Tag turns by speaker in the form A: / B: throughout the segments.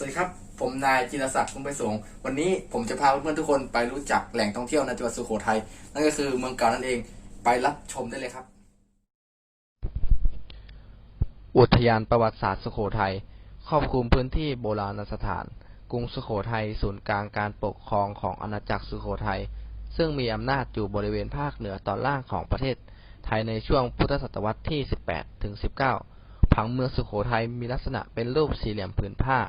A: สวัสดีครับ ผมนายจิรศักดิ์คุ้มไปสงวันนี้ผมจะพาเพื่อนๆทุกคนไปรู้จักแหล่งท่องเที่ยวในจังหวัดสุโขทัย นั่นก็คือเมืองเก่านั่นเอง ไปรับชมได้เลยครับ
B: อุทยานประวัติศาสตร์สุโขทัย ครอบคลุมพื้นที่โบราณสถาน กรุงสุโขทัยศูนย์กลางการปกครองของอาณาจักรสุโขทัย ซึ่งมีอำนาจอยู่บริเวณภาคเหนือตอนล่างของประเทศ ไทยในช่วงพุทธศตวรรษที่ 18 ถึง 19 ผังเมืองสุโขทัยมีลักษณะเป็นรูปสี่เหลี่ยมผืนผ้า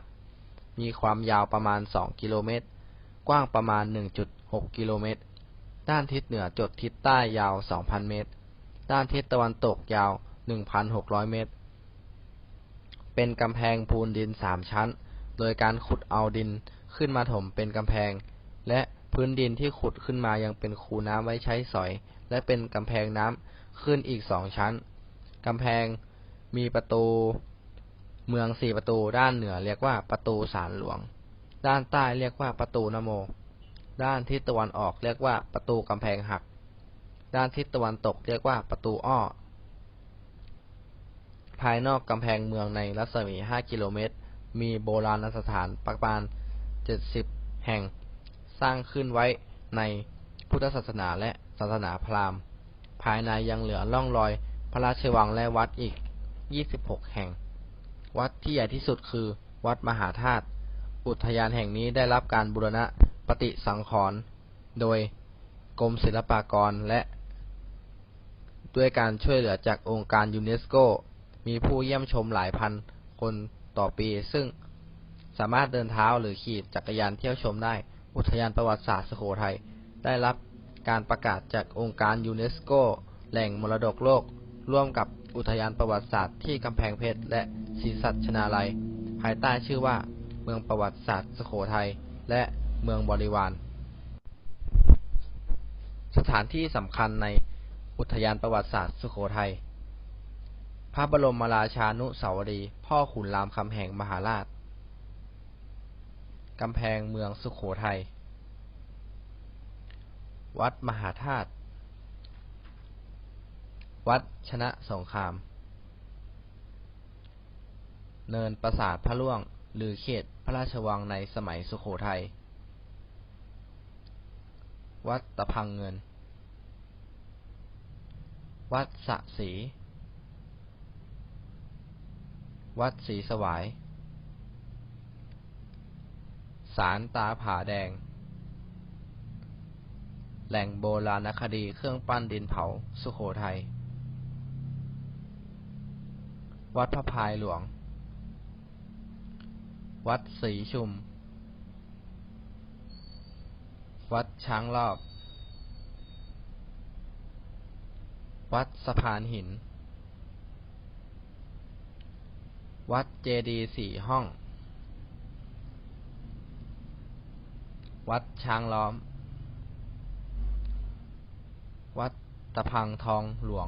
B: มีความยาวประมาณ 2 กิโลเมตร กว้างประมาณ 1.6 กิโลเมตร ด้านทิศเหนือจดทิศใต้ยาว 2,000 เมตร ด้านทิศตะวันตกยาว 1,600 เมตร เป็นกำแพงปูนดินสามชั้น โดยการขุดเอาดินขึ้นมาถมเป็นกำแพง และพื้นดินที่ขุดขึ้นมายังเป็นคูน้ำไว้ใช้สอย และเป็นกำแพงน้ำขึ้นอีกสองชั้น กำแพงมีประตู เมืองสี่ประตูด้านเหนือเรียกว่าประตูสารหลวง ด้านใต้เรียกว่าประตูนโม ด้านทิศตะวันออกเรียกว่าประตูกำแพงหัก ด้านทิศตะวันตกเรียกว่าประตูอ้อ ภายนอกกำแพงเมืองในรัศมี5กิโลเมตร มีโบราณสถานประมาณ70แห่ง สร้างขึ้นไว้ในพุทธศาสนาและศาสนาพราหมณ์ ภายในยังเหลือร่องรอยพระราชวังและวัดอีก 26 แห่ง วัดที่ใหญ่ที่สุดคือ วัดมหาธาตุ อุทยานแห่งนี้ได้รับการบูรณะปฏิสังขรณ์โดยกรมศิลปากรและ ด้วยการช่วยเหลือจากองค์การยูเนสโก มีผู้เยี่ยมชมหลายพันคนต่อปี ซึ่งสามารถเดินเท้าหรือขี่จักรยานเที่ยวชมได้ อุทยานประวัติศาสตร์สุโขทัยได้รับการประกาศจากองค์การยูเนสโก แหล่งมรดกโลก ร่วมกับ อุทยานประวัติศาสตร์ที่กำแพงเพชรและศรีสัชนาลัย ภายใต้ชื่อว่า เมืองประวัติศาสตร์สุโขทัยและเมืองบริวาร สถานที่สำคัญในอุทยานประวัติศาสตร์สุโขทัย พระบรมราชานุสาวรีย์พ่อขุนรามคำแหงมหาราชกำแพงเมืองสุโขทัย วัดมหาธาตุ วัดชนะสงคราม เนินปราสาทพระล่วง หรือเขตพระราชวังในสมัยสุโขทัย วัดตะพังเงิน วัดสะศีวัดศรีสวายศาลตาผาแดงแหล่งโบราณคดีเครื่องปั้นดินเผา สุโขทัย วัดพระพายหลวง วัดศรีชุม วัดช้างรอบ วัดสะพานหิน วัดเจดีสี่ห้อง วัดช้างล้อม วัดตะพังทองหลวง